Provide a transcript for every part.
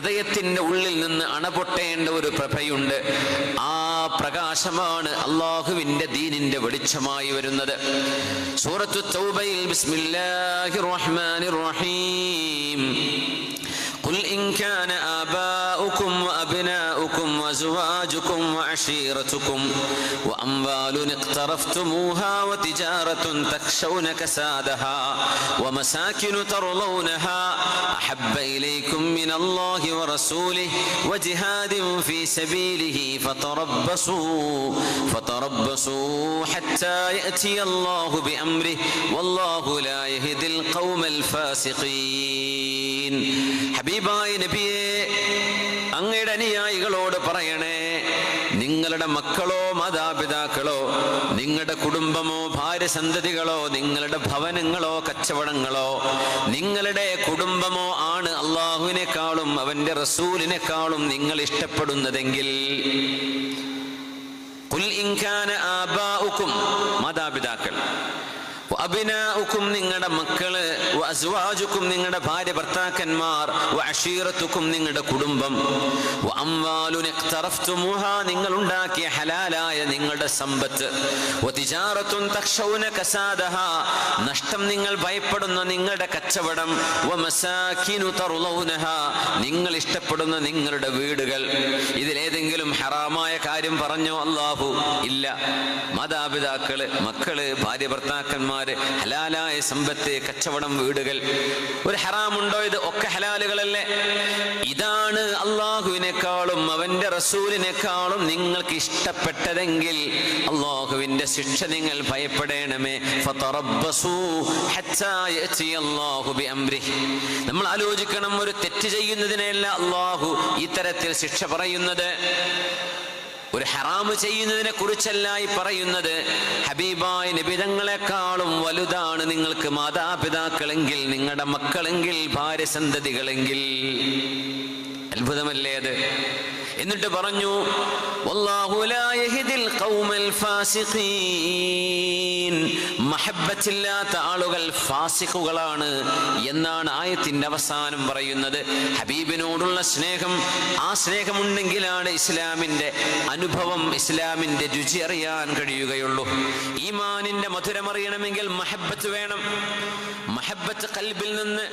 ഹൃദയത്തിന്റെ ഉള്ളിൽ നിന്ന് അണപൊട്ടേണ്ട ഒരു പ്രഭയുണ്ട് ആ പ്രകാശമാണ് അള്ളാഹുവിന്റെ ദീനിന്റെ വെളിച്ചമായി വരുന്നത് സൂറത്തു തൗബയിൽ ബിസ്മില്ലാഹിർ റഹ്മാനിർ റഹീം قل إن كان آباؤكم وأبناؤكم وأزواجكم وعشيرتكم وأموال اقترفتموها وتجارة تخشون كسادها ومساكن ترضونها أحب إليكم من الله ورسوله وجهاد في سبيله فتربصوا فتربصوا حتى يأتي الله بأمره والله لا يهدي القوم الفاسقين. حبيبي نبيه അങ്ങയുടെ അനുയായികളോട് പറയണേ നിങ്ങളുടെ മക്കളോ മാതാപിതാക്കളോ നിങ്ങളുടെ കുടുംബമോ ഭാര്യ സന്തതികളോ നിങ്ങളുടെ ഭവനങ്ങളോ കച്ചവടങ്ങളോ നിങ്ങളുടെ കുടുംബമോ ആണ് അള്ളാഹുവിനേക്കാളും അവന്റെ റസൂലിനേക്കാളും നിങ്ങൾ ഇഷ്ടപ്പെടുന്നതെങ്കിൽ. മാതാപിതാക്കൾ. അഭിനാഉക്കും നിങ്ങളുടെ മക്കൾ അസ്വാജുക്കും നിങ്ങളുടെ ഭാര്യ ഭർത്താക്കന്മാർ അഷീറത്തുക്കും നിങ്ങളുടെ കുടുംബം. നിങ്ങൾ ഉണ്ടാക്കിയ ഹലാലായ നിങ്ങളുടെ സമ്പത്ത്. നഷ്ടം നിങ്ങൾ ഭയപ്പെടുന്ന നിങ്ങളുടെ കച്ചവടം. നിങ്ങൾ ഇഷ്ടപ്പെടുന്ന നിങ്ങളുടെ വീടുകൾ. ഇതിലേതെങ്കിലും ഹറാമായ കാര്യം പറഞ്ഞോ അല്ലാഹു? ഇല്ല. മാതാപിതാക്കൾ മക്കൾ ഭാര്യ ഭർത്താക്കന്മാര് ഹലാലായ സമ്പത്ത് കച്ചവടം വീടുകൾ ഒരു ഹറാമുണ്ടോ ഇത്? ഒക്കെ ഹലാലുകളല്ലേ? ഇതാണ് അള്ളാഹുവിനേക്കാളും അവന്റെ റസൂലിനേക്കാളും നിങ്ങൾക്ക് ഇഷ്ടപ്പെട്ടതെങ്കിൽ അള്ളാഹുവിന്റെ ശിക്ഷ നിങ്ങൾ ഭയപ്പെടേണമേ. നമ്മൾ ആലോചിക്കണം ഒരു തെറ്റ് ചെയ്യുന്നതിനെയല്ല അള്ളാഹു ഇത്തരത്തിൽ ശിക്ഷ പറയുന്നത്. ഒരു ഹറാമ് ചെയ്യുന്നതിനെ കുറിച്ചല്ല ഈ പറയുന്നത് ഹബീബായ നിബിതങ്ങളെക്കാളും വലുതാണ് നിങ്ങൾക്ക് മാതാപിതാക്കളെങ്കിൽ നിങ്ങളുടെ മക്കളെങ്കിൽ ഭാര്യസന്തതികളെങ്കിൽ അത്ഭുതമല്ലേ അത്? എന്നിട്ട് പറഞ്ഞു. മഹബ്ബത്തില്ലാത്ത ആളുകൾ ഫാസിഖുകളാണ് എന്നാണ് ആയത്തിന്റെ അവസാനം പറയുന്നത്. ഹബീബിനോടുള്ള സ്നേഹം ആ സ്നേഹമുണ്ടെങ്കിലാണ് ഇസ്ലാമിന്റെ അനുഭവം ഇസ്ലാമിന്റെ രുചി അറിയാൻ കഴിയുകയുള്ളൂ. ഈമാനിന്റെ മധുരം അറിയണമെങ്കിൽ മഹബത്ത് വേണം. മഹബത്ത് കൽബിൽ നിന്ന്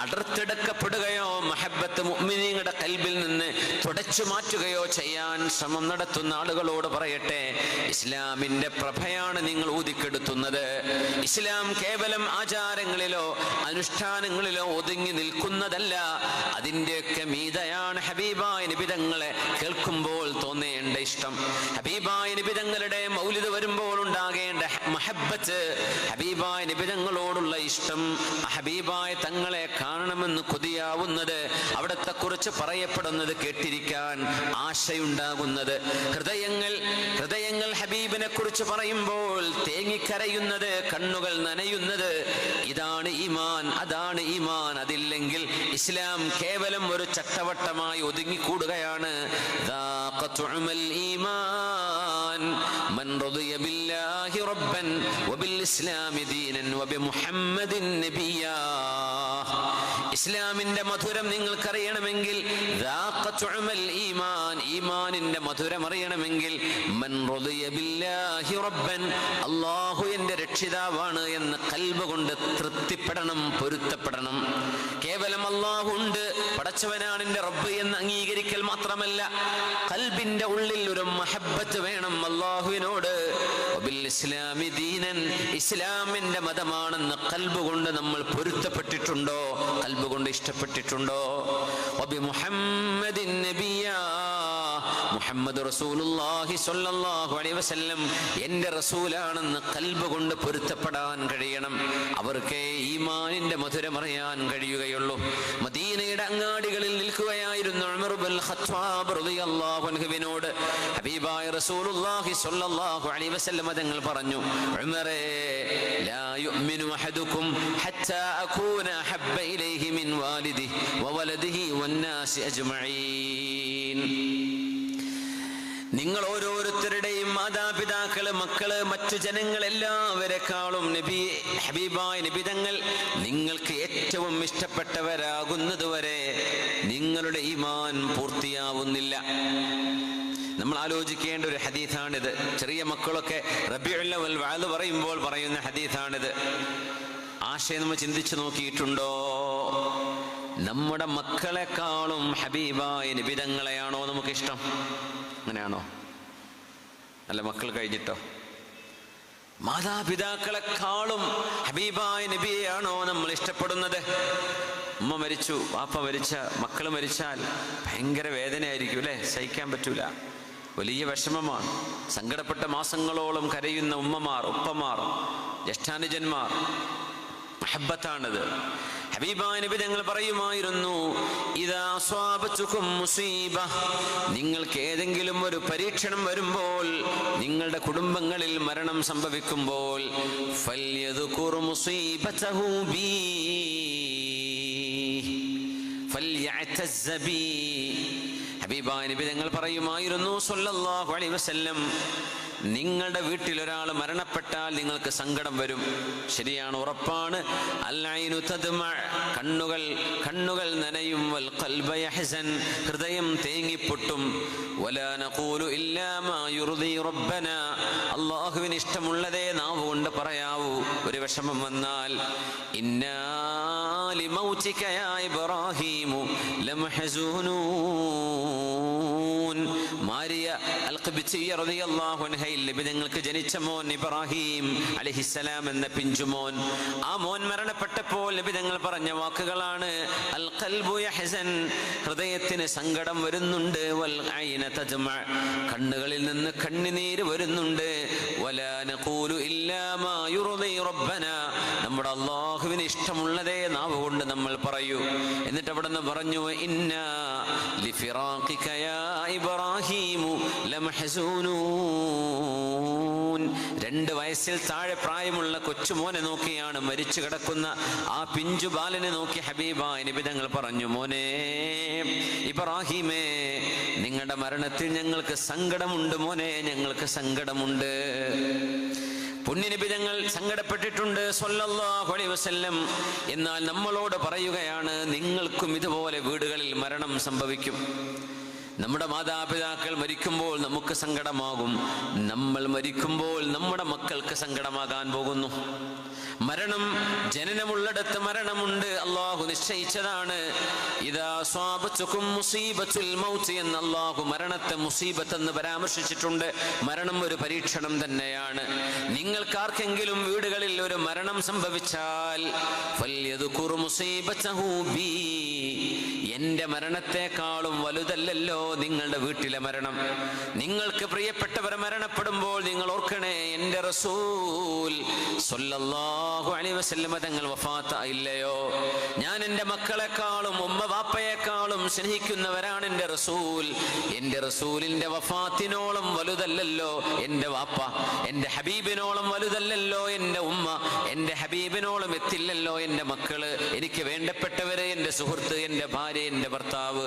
അടർത്തെടുക്കപ്പെടുകയോ മഹബത്ത് മുഅ്മിനീങ്ങളുടെ കൽബിൽ നിന്ന് തുടച്ചു മാറ്റുകയോ ചെയ്യാൻ ശ്രമം നടത്തുന്ന ആളുകളോട് പറയട്ടെ ഇസ്ലാമിന്റെ പ്രഭയാണ് നിങ്ങൾ ഊതിക്കെടുത്തുന്നത്. ഇസ്ലാം കേവലം ആചാരങ്ങളിലോ അനുഷ്ഠാനങ്ങളിലോ ഒതുങ്ങി നിൽക്കുന്നതല്ല അതിന്റെയൊക്കെ മീതയാണ് ഹബീബായ നിബിതങ്ങളെ കേൾക്കുമ്പോൾ തോന്നേണ്ട ഇഷ്ടം ഹബീബായ നിബിതങ്ങളുടെ മൗലിത വരുമ്പോൾ ഉണ്ടാകേണ്ട മഹബത്ത് ഹബീബായ നിബിതങ്ങളോടുള്ള ഇഷ്ടം ഹബീബായ തങ്ങളെ കാണണമെന്ന് കൊതിയാവുന്നത് അവിടത്തെ കുറിച്ച് പറയപ്പെടുന്നത് കേട്ടിരിക്കാൻ ആശയുണ്ടാകുന്നത്. ഹൃദയങ്ങൾ ഹൃദയങ്ങൾ ഹബീബിനെ കുറിച്ച് പറയുമ്പോൾ തേങ്ങിക്കരയുന്നത് കണ്ണുകൾ നനയുന്നത് ഇതാണ് ഈമാൻ അതാണ് ഈമാൻ അതില്ലെങ്കിൽ ഇസ്ലാം കേവലം ഒരു ചട്ടവട്ടമായി ഒതുങ്ങിക്കൂടുകയാണ്. ദാ طعم الإيمان من رضي بالله ربا وبالإسلام دينا وبمحمد نبيا ഇസ്ലാമിന്റെ മധുരം നിങ്ങൾക്കറിയണമെങ്കിൽ ذاق طعم الإيمان ഈമാനിന്റെ മധുരം അറിയണമെങ്കിൽ മൻ റളിയ ബില്ലാഹി റബ്ബൻ അല്ലാഹു എൻ്റെ രക്ഷിതാവാണ് എന്ന് കൽബ് കൊണ്ട് തൃപ്തിപ്പെടണം പൊരുത്തപ്പെടണം കേവലം അല്ലാഹു ഉണ്ട് പടച്ചവനാണ് എന്റെ റബ്ബ് എന്ന് അംഗീകരിക്കൽ മാത്രമല്ല കൽബിന്റെ ഉള്ളിൽ ഒരു മഹബത്ത് വേണം അള്ളാഹുവിനോട് ഇസ്ലാമി ദീനൻ ഇസ്ലാമിന്റെ മതമാണെന്ന് കൽബ് കൊണ്ട് നമ്മൾ പൊരുത്തപ്പെട്ടിട്ടുണ്ടോ? കൽബ് കൊണ്ട് ഇഷ്ടപ്പെട്ടിട്ടുണ്ടോ? വബി മുഹമ്മദിൻ നബിയാ മുഹമ്മദ് റസൂലുള്ളാഹി സ്വല്ലല്ലാഹു അലൈഹി വസല്ലം എന്റെ റസൂലാണെന്ന് കൽബ് കൊണ്ട് പൊരുത്തപ്പെടാൻ കഴിയണം. അവർക്ക് ഈമാനിന്റെ മധുരം അറിയാൻ കഴിയുകയുള്ളൂ. മദീനയുടെ അങ്ങാടികളിൽ നിൽക്കുകയായിരുന്നു അൻഹുവിനോട് ഹബീബായ റസൂലുള്ളാഹി സ്വല്ലല്ലാഹു അലൈഹി വസല്ലം തങ്ങൾ പറഞ്ഞു ഉമറേ ലാ യുഅ്മിനു അഹദുക്കും ഹത്താ അകൂന ഹബ്ബ ഇലൈഹി മിൻ വാലിദിഹി വവലദിഹി വന്നാസി അജ്മഈൻ. നിങ്ങൾ ഓരോരുത്തരുടെയും മാതാപിതാക്കൾ മക്കൾ മറ്റു ജനങ്ങൾ എല്ലാവരെക്കാളും നബി ഹബീബായ നിബിതങ്ങൾ നിങ്ങൾക്ക് ഏറ്റവും ഇഷ്ടപ്പെട്ടവരാകുന്നതുവരെ നിങ്ങളുടെ ഈമാൻ പൂർത്തിയാവുന്നില്ല. നമ്മൾ ആലോചിക്കേണ്ട ഒരു ഹദീസാണിത്. ചെറിയ മക്കളൊക്കെ റബിയുള്ളവൽ വാൽ പറയുമ്പോൾ പറയുന്ന ഹദീസാണിത്. ആശയം നമ്മൾ ചിന്തിച്ചു നോക്കിയിട്ടുണ്ടോ? നമ്മുടെ മക്കളെക്കാളും ഹബീബായ നിബിതങ്ങളെയാണോ നമുക്കിഷ്ടം? അങ്ങനെയാണോ? നല്ല മക്കൾ കഴിഞ്ഞിട്ടോ? മാതാപിതാക്കളെക്കാളും ഹബീബായ നബിയെയാണോ നമ്മൾ ഇഷ്ടപ്പെടുന്നത്? ഉമ്മ മരിച്ചു വാപ്പ മരിച്ച മക്കൾ മരിച്ചാൽ ഭയങ്കര വേദനയായിരിക്കും അല്ലേ? സഹിക്കാൻ പറ്റൂല. വലിയ വിഷമമാണ്. സങ്കടപ്പെട്ട മാസങ്ങളോളം കരയുന്ന ഉമ്മമാർ ഉപ്പമാർ ജ്യേഷ്ഠാനുജന്മാർ. മഹബത്താണിത്. ഹബീബായ നബി ഞങ്ങൾ പറയുമായിരുന്നു മുസീബ. നിങ്ങൾക്ക് ഏതെങ്കിലും ഒരു പരീക്ഷണം വരുമ്പോൾ നിങ്ങളുടെ കുടുംബങ്ങളിൽ മരണം സംഭവിക്കുമ്പോൾ ഹബീബാനബി ഞങ്ങൾ പറയുമായിരുന്നു സല്ലല്ലാഹു അലൈഹി വസല്ലം നിങ്ങളുടെ വീട്ടിൽ ഒരാൾ മരണപ്പെട്ടാൽ നിങ്ങൾക്ക് സങ്കടം വരും. ശരിയാണ് ഉറപ്പാണ്. കണ്ണുകൾ കണ്ണുകൾ നനയും. ഹൃദയം തേങ്ങിപ്പൊട്ടും. അള്ളാഹുവിന് ഇഷ്ടമുള്ളതേ നാവ് കൊണ്ട് പറയാവൂ. ഒരു വിഷമം വന്നാൽ ഇബ്രാഹീമു മാരിയ ഞങ്ങൾക്ക് ജനിച്ച മോൻ ഇബ്രാഹിം അലൈഹിസ്സലാം എന്ന പിഞ്ചുമോൻ ആ മോൻ മരണപ്പെട്ടപ്പോൾ നബി ഞങ്ങൾ പറഞ്ഞ വാക്കുകളാണ് അൽ ഖൽബു ഹൃദയത്തിന് സങ്കടം വരുന്നുണ്ട് വൽ ഐന തജ്മ കണ്ണുകളിൽ നിന്ന് കണ്ണുനീര് വരുന്നുണ്ട്. വലാ നഖൂലു ഇല്ലാ മാ നമ്മുടെ അള്ളാഹുവിന് ഇഷ്ടമുള്ളതേ നാവ് കൊണ്ട് നമ്മൾ പറയൂ. എന്നിട്ട് അവിടെ നിന്ന് പറഞ്ഞു ഇന്ന ലിഫിറാഖിക യാ രണ്ട് വയസ്സിൽ താഴെ പ്രായമുള്ള കൊച്ചുമോനെ നോക്കിയാണ് മരിച്ചു കിടക്കുന്ന ആ പിഞ്ചു ബാലനെ നോക്കി ഹബീബ നിബിതങ്ങൾ പറഞ്ഞു മോനെ ഇബ്രാഹിമേ നിങ്ങളുടെ മരണത്തിൽ ഞങ്ങൾക്ക് സങ്കടമുണ്ട് മോനെ ഞങ്ങൾക്ക് സങ്കടമുണ്ട്. പുണ്യനിബിധങ്ങൾ സങ്കടപ്പെട്ടിട്ടുണ്ട് സല്ലല്ലാഹു അലൈഹി വസല്ലം. എന്നാൽ നമ്മളോട് പറയുകയാണ് നിങ്ങൾക്കും ഇതുപോലെ വീടുകളിൽ മരണം സംഭവിക്കും. നമ്മുടെ മാതാപിതാക്കൾ മരിക്കുമ്പോൾ നമുക്ക് സങ്കടമാകും. നമ്മൾ മരിക്കുമ്പോൾ നമ്മുടെ മക്കൾക്ക് സങ്കടമാകാൻ പോകുന്നു. മരണം ജനനമുള്ളിടത്ത് മരണമുണ്ട്. അള്ളാഹു നിശ്ചയിച്ചതാണ്. ഇതാ സ്വാപച്ചുക്കും മുസീബത്തുൽ മൗത്ത് എന്ന് അള്ളാഹു മരണത്തെ മുസീബത്ത് എന്ന് പരാമർശിച്ചിട്ടുണ്ട്. മരണം ഒരു പരീക്ഷണം തന്നെയാണ്. നിങ്ങൾക്കാർക്കെങ്കിലും വീടുകളിൽ ഒരു മരണം സംഭവിച്ചാൽ മുസീബത്തഹു ബീ. എന്റെ മരണത്തെക്കാളും വലുതല്ലല്ലോ നിങ്ങളുടെ വീട്ടിലെ മരണം. നിങ്ങൾക്ക് പ്രിയപ്പെട്ടവർ മരണപ്പെടുമ്പോൾ നിങ്ങൾ ഓർക്കണേ എന്റെ റസൂൽ വസല്ലമ തങ്ങൾ ഇല്ലയോ ഞാൻ എന്റെ മക്കളെക്കാളും ഉമ്മ വാപ്പയെക്കാളും സ്നേഹിക്കുന്നവരാണ് എന്റെ റസൂൽ. എന്റെ റസൂലിന്റെ വഫാത്തിനോളം വലുതല്ലല്ലോ എന്റെ വാപ്പ. എന്റെ ഹബീബിനോളം വലുതല്ലല്ലോ എന്റെ ഉമ്മ. എന്റെ ഹബീബിനോളം എത്തില്ലല്ലോ എന്റെ മക്കൾ. എനിക്ക് വേണ്ടപ്പെട്ടവര് എന്റെ സുഹൃത്ത് എന്റെ ഭാര്യ എന്റെ ഭർത്താവ്.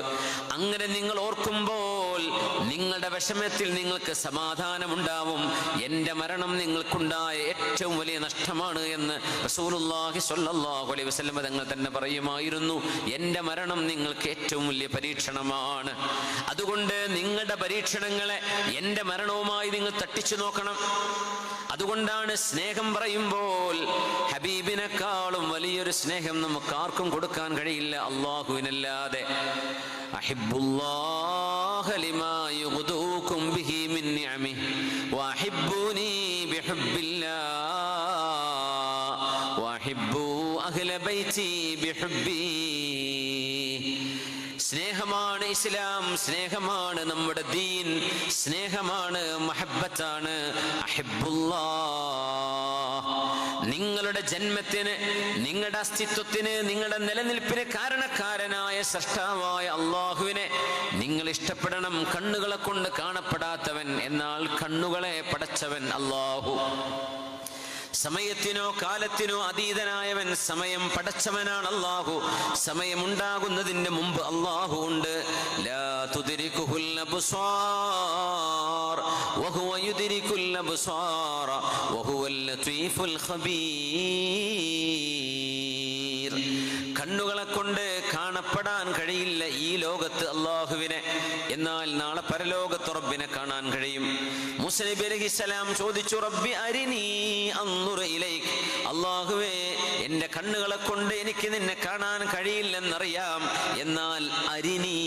അങ്ങനെ നിങ്ങൾ ഓർക്കുമ്പോൾ നിങ്ങളുടെ വിഷമത്തിൽ നിങ്ങൾക്ക് സമാധാനമുണ്ടാവും. എന്റെ മരണം നിങ്ങൾക്കുണ്ടായ ഏറ്റവും വലിയ നഷ്ടമാണ് എന്ന് റസൂലുള്ളാഹി സ്വല്ലല്ലാഹു അലൈഹി വസല്ലം തങ്ങൾ തന്നെ പറയുമായിരുന്നു. എന്റെ മരണം നിങ്ങൾക്ക് ഏറ്റവും വലിയ പരീക്ഷണമാണ്. അതുകൊണ്ട് നിങ്ങളുടെ പരീക്ഷണങ്ങളെ എന്റെ മരണവുമായി നിങ്ങൾ തട്ടിച്ചു നോക്കണം. അതുകൊണ്ടാണ് സ്നേഹം പറയുമ്പോൾ ഹബീബിനെക്കാളും വലിയൊരു സ്നേഹം നമുക്ക് ആർക്കും കൊടുക്കാൻ കഴിയില്ല. അള്ളാഹുവിനല്ലാതെ സ്നേഹമാണ് ഇസ്ലാം സ്നേഹമാണ് നമ്മുടെ ദീൻ സ്നേഹമാണ് മഹബത്താണ് നിങ്ങളുടെ ജന്മത്തിന് നിങ്ങളുടെ അസ്തിത്വത്തിന് നിങ്ങളുടെ നിലനിൽപ്പിന് കാരണക്കാരനായ സൃഷ്ടാവായ അള്ളാഹുവിനെ നിങ്ങൾ ഇഷ്ടപ്പെടണം. കണ്ണുകളെ കൊണ്ട് കാണപ്പെടാത്തവൻ എന്നാൽ കണ്ണുകളെ പടച്ചവൻ അള്ളാഹു. സമയത്തിനോ കാലത്തിനോ അതീതനായവൻ സമയം പടച്ചവനാണ് അള്ളാഹു. സമയമുണ്ടാകുന്നതിന് മുമ്പ് അള്ളാഹു ഉണ്ട്. ലാ തുദ്രിക്കുഹുൽ അബ്സാർ. വഹുവ الأبصار وهو വഹുവൽ الخبير കണ്ണുകളെ കൊണ്ട് കാണപ്പെടാൻ കഴിയില്ല ഈ ലോകത്ത് അള്ളാഹുവിനെ എന്നാൽ നാളെ പരലോകത്ത് റബ്ബിനെ കാണാൻ കഴിയും. മുസ്ലിബി അലഹിസലാം ചോദിച്ചു റബ്ബി അരിനീ അന്നുറയിലേക്ക് അള്ളാഹുവേ എന്റെ കണ്ണുകളെ കൊണ്ട് എനിക്ക് നിന്നെ കാണാൻ കഴിയില്ലെന്നറിയാം. എന്നാൽ അരിനി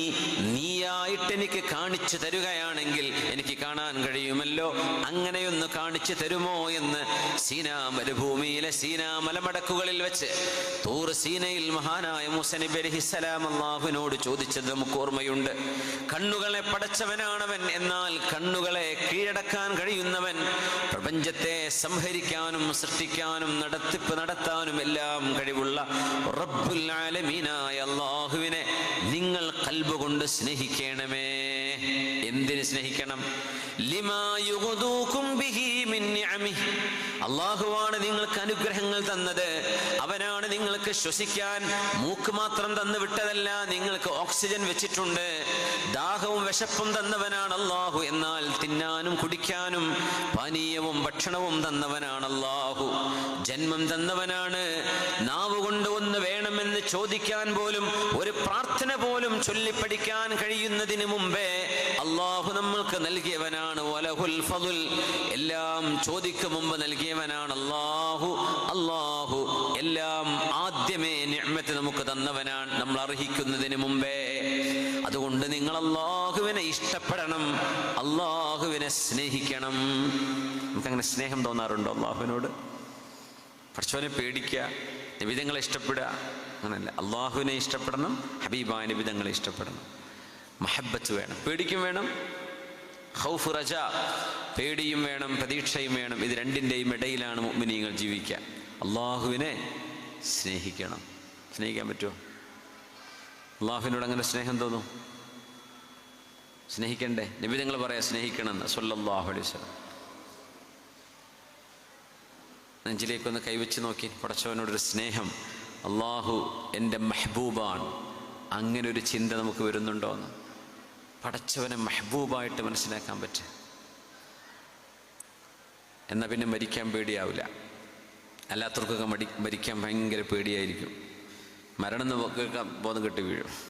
നീയായിട്ട് എനിക്ക് കാണിച്ചു തരുകയാണെങ്കിൽ എനിക്ക് കാണാൻ കഴിയുമല്ലോ. അങ്ങനെയൊന്ന് കാണിച്ചു തരുമോ എന്ന് സീനാ മരുഭൂമിയിലെ സീനാ മലമടക്കുകളിൽ വെച്ച് തൂർ സീനയിൽ മഹാനായ മുസനിബ് ചോദിച്ചത് നമുക്ക് ഓർമ്മയുണ്ട്. കണ്ണുകളെ പടച്ചവനാണവൻ എന്നാൽ കണ്ണുകളെ കീഴടക്കാൻ കഴിയുന്നവൻ പ്രപഞ്ചത്തെ സംഹരിക്കാനും സൃഷ്ടിക്കാനും നടത്തിപ്പ് നടത്താനും എല്ലാം കഴിവുള്ള റബ്ബുൽ ആലമീനായ അള്ളാഹുവിനെ നിങ്ങൾ കൽബ് കൊണ്ട് സ്നേഹിക്കണമേ. എന്തിന് സ്നേഹിക്കണം. അള്ളാഹുവാണ് നിങ്ങൾക്ക് അനുഗ്രഹങ്ങൾ തന്നത്. അവനാണ് നിങ്ങൾക്ക് ശ്വസിക്കാൻ മൂക്ക് മാത്രം തന്നു വിട്ടതല്ല നിങ്ങൾക്ക് ഓക്സിജൻ വെച്ചിട്ടുണ്ട്. ദാഹവും വിശപ്പും തന്നവനാണ് അള്ളാഹു എന്നാൽ തിന്നാനും കുടിക്കാനും പാനീയവും ഭക്ഷണവും തന്നവനാണ് അള്ളാഹു ജന്മം തന്നവനാണ്. നാവ് കൊണ്ട് ഒന്ന് വേണമെന്ന് ചോദിക്കാൻ പോലും ഒരു പ്രാർത്ഥന പോലും ചൊല്ലിപ്പഠിക്കാൻ കഴിയുന്നതിന് മുമ്പേ അള്ളാഹു നമ്മൾക്ക് നൽകിയവനാണ്. വലഹുൽ ഫതുൽ എല്ലാം ചോദിക്കും മുമ്പ് നൽകിയവനാണ് അള്ളാഹു അള്ളാഹു എല്ലാം ആദ്യമേ നമുക്ക് തന്നവനാണ്. നമ്മൾ അർഹിക്കുന്നതിന് മുമ്പേ. അതുകൊണ്ട് നിങ്ങൾ അള്ളാഹുവിനെ ഇഷ്ടപ്പെടണം. അള്ളാഹുവിനെ സ്നേഹിക്കണം. നമുക്കങ്ങനെ സ്നേഹം തോന്നാറുണ്ടോ അള്ളാഹുവിനോട് പഠിച്ചവനെ പേടിക്കുക നിബിധങ്ങളെ ഇഷ്ടപ്പെടുക. അങ്ങനല്ല. അള്ളാഹുവിനെ ഇഷ്ടപ്പെടണം ഹബീബായ നിബിധങ്ങളെ ഇഷ്ടപ്പെടണം. മഹബത്ത് വേണം. പേടിക്കും വേണം. ഹൗഫ് റജ. പേടിയും വേണം പ്രതീക്ഷയും വേണം. ഇത് രണ്ടിന്റെയും ഇടയിലാണ് മുഅ്മിനീങ്ങൾ ജീവിക്കുക അള്ളാഹുവിനെ സ്നേഹിക്കണം. സ്നേഹിക്കാൻ പറ്റുമോ? അള്ളാഹുവിനോട് അങ്ങനെ സ്നേഹം തോന്നും? സ്നേഹിക്കണ്ടേ? നിബിധങ്ങൾ പറയാം സ്നേഹിക്കണം എന്ന്. സല്ലല്ലാഹു അലൈഹി വസല്ലം. നെഞ്ചിലേക്കൊന്ന് കൈവച്ച് നോക്കി. പടച്ചവനോടൊരു സ്നേഹം. അള്ളാഹു എന്റെ മെഹബൂബാണ്. അങ്ങനെ ഒരു ചിന്ത നമുക്ക് വരുന്നുണ്ടോ എന്ന് പടച്ചവനെ മെഹബൂബായിട്ട് മനസ്സിലാക്കാൻ പറ്റും. എന്നാൽ പിന്നെ മരിക്കാൻ പേടിയാവില്ല അല്ലാത്തവർക്കൊക്കെ മടി മരിക്കാൻ ഭയങ്കര പേടിയായിരിക്കും. മരണം എന്ന് കേൾക്കാൻ ബോധം കെട്ടി വീഴും.